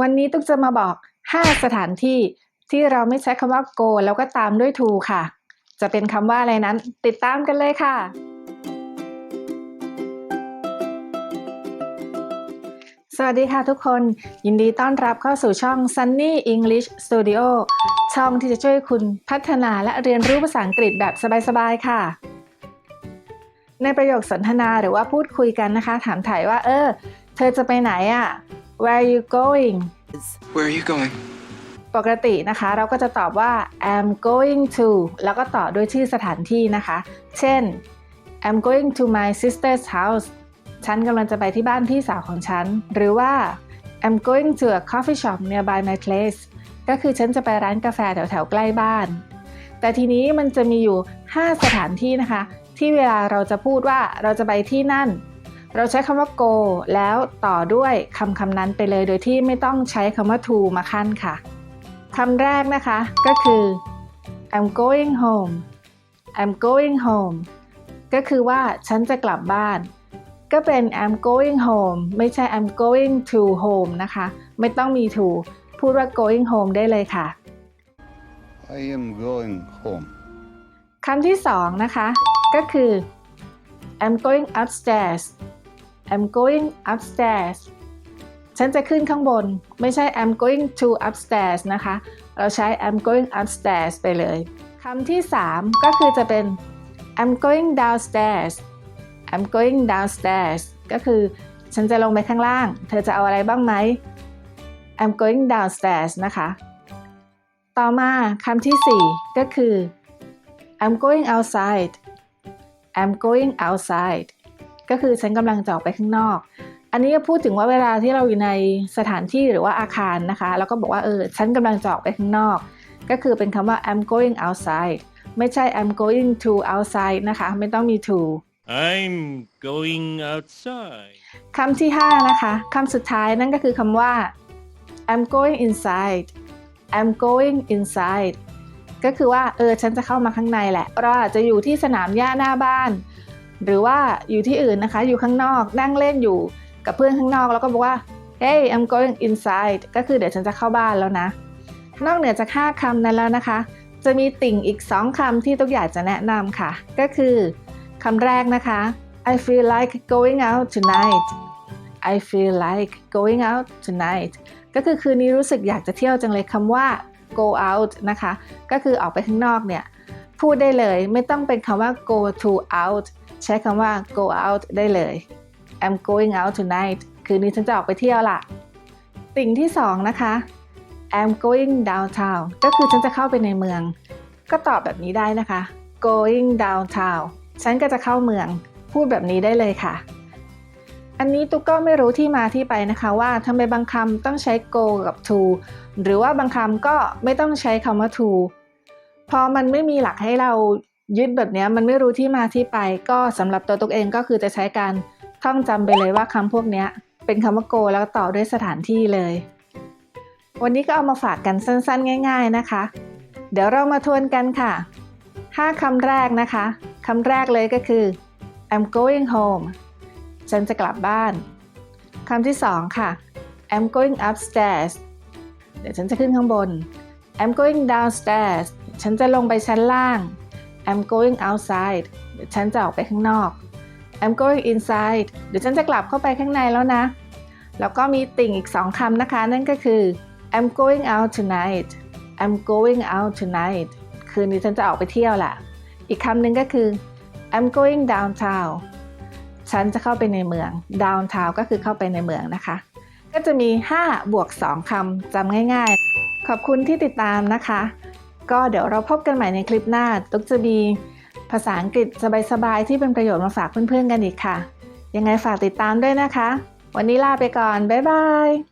วันนี้ตุ๊กจะมาบอก 5 สถานที่ที่เราไม่ใช้คำว่า go แล้วก็ตามด้วย to ค่ะ จะเป็นคำว่าอะไรนั้น ติดตามกันเลยค่ะ สวัสดีค่ะทุกคน ยินดีต้อนรับเข้าสู่ช่อง Sunny English Studio ช่องที่จะช่วยคุณพัฒนาและเรียนรู้ภาษาอังกฤษแบบสบายๆ ค่ะ ในประโยคสนทนาหรือว่าพูดคุยกันนะคะ ถามถ่ายว่า เออ เธอจะไปไหนอะ่ะ Where are you going Where are you going? ปกตินะคะ เราก็จะตอบว่า I'm going to แล้วก็ต่อด้วยชื่อสถานที่นะคะ เช่น I'm going to my sister's house ฉันกำลังจะไปที่บ้านพี่สาวของฉัน หรือว่า I'm going to a coffee shop nearby my place ก็คือฉันจะไปร้านกาแฟแถวๆใกล้บ้าน แต่ทีนี้มันจะมีอยู่ 5 สถานที่นะคะ ที่เวลาเราจะพูดว่าเราจะไปที่นั่น เราใช้คำว่า go แล้วต่อด้วยคำคำนั้นไปเลย โดยที่ไม่ต้องใช้คำว่า to มาขั้นค่ะคำแรกนะคะก็คือ I'm going home I'm going home ก็คือว่าฉันจะกลับบ้าน ก็เป็น I'm going home ไม่ใช่ I'm going to home นะคะ ไม่ต้องมี to พูดว่า going home ได้เลยค่ะ I am going home. คำที่สองนะคะ ก็คือ I'm going upstairs I'm going upstairs ฉันจะขึ้นข้างบน ไม่ใช่ I'm going to upstairs นะคะ เราใช้ I'm going upstairs ไปเลยคำที่สามก็คือจะเป็น I'm going downstairs I'm going downstairs ก็คือฉันจะลงไปข้างล่าง เธอจะเอาอะไรบ้างไหม I'm going downstairs นะคะ ต่อมาคำที่สี่ก็คือ I'm going outside I'm going outside ก็คือฉันกำลังจะออกไปข้างนอก อันนี้พูดถึงว่าเวลาที่เราอยู่ในสถานที่หรือว่าอาคารนะคะ แล้วก็บอกว่าเออฉันกำลังจะออกไปข้างนอก ก็คือเป็นคำว่า I'm going outside ไม่ใช่ I'm going to outside นะคะ ไม่ต้องมี to I'm going outside. คำที่ 5 นะคะคำสุดท้ายนั่นก็คือคำว่า I'm going inside I'm going inside ก็คือว่าเออฉันจะเข้ามาข้างในแหละ เราอาจจะอยู่ที่สนามหญ้าหน้าบ้าน หรือว่าอยู่ที่อื่นนะคะ อยู่ข้างนอกนั่งเล่นอยู่กับเพื่อนข้างนอกแล้วก็บอกว่า Hey I'm going inside ก็คือเดี๋ยวฉันจะเข้าบ้านแล้วนะ นอกเหนือจาก5คำนั้นแล้วนะคะ จะมีติ่งอีก 2คำที่ตุ๊กอยากจะแนะนำค่ะ ก็คือคำแรกนะคะ I feel like going out tonight I feel like going out tonight ก็คือคืนนี้รู้สึกอยากจะเที่ยวจังเลยคำว่า go out นะคะ ก็คือออกไปข้างนอกเนี่ย พูดได้เลย ไม่ต้องเป็นคำว่า go to out ใช้คำว่า go out ได้เลย I'm going out tonight คืนนี้ฉันจะออกไปเที่ยวละติ่งที่สองนะคะ I'm going downtown ก็คือฉันจะเข้าไปในเมือง ก็ตอบแบบนี้ได้นะคะ going downtown ฉันก็จะเข้าเมือง พูดแบบนี้ได้เลยค่ะ อันนี้ตุ๊กก็ไม่รู้ที่มาที่ไปนะคะว่าทำไมบางคำต้องใช้ go กับ to หรือว่าบางคำก็ไม่ต้องใช้คำว่า to พอมันไม่มีหลักให้เรายึดแบบนี้มันไม่รู้ที่มาที่ไป ก็สำหรับตัวตุ๊กเองก็คือจะใช้การท่องจำไปเลยว่าคำพวกนี้เป็นคำว่า go แล้วต่อด้วยสถานที่เลย วันนี้ก็เอามาฝากกันสั้นๆ ง่าย ๆนะคะ เดี๋ยวเรามาทวนกันค่ะ 5คำแรกนะคะคำแรกเลยก็คือ I'm going home ฉันจะกลับบ้านคำที่สองค่ะ I'm going upstairs เดี๋ยวฉันจะขึ้นข้างบน I'm going downstairs ฉันจะลงไปชั้นล่าง I'm going outside เดี๋ยวฉันจะออกไปข้างนอก I'm going inside เดี๋ยวฉันจะกลับเข้าไปข้างในแล้วนะ แล้วก็มีติ่งอีกสองคำนะคะ นั่นก็คือ I'm going out tonight I'm going out tonight คืนนี้ฉันจะออกไปเที่ยวแหละอีกคำหนึ่งก็คือ I'm going downtown ฉันจะเข้าไปในเมือง downtown ก็คือเข้าไปในเมืองนะคะ ก็จะมี 5 บวก 2คำจำง่ายๆ ขอบคุณที่ติดตามนะคะ ก็เดี๋ยวเราพบกันใหม่ในคลิปหน้า ตุ๊กจะมีภาษาอังกฤษสบายๆที่เป็นประโยชน์มาฝากเพื่อนๆกันอีกค่ะ ยังไงฝากติดตามด้วยนะคะ วันนี้ลาไปก่อน บ๊ายบาย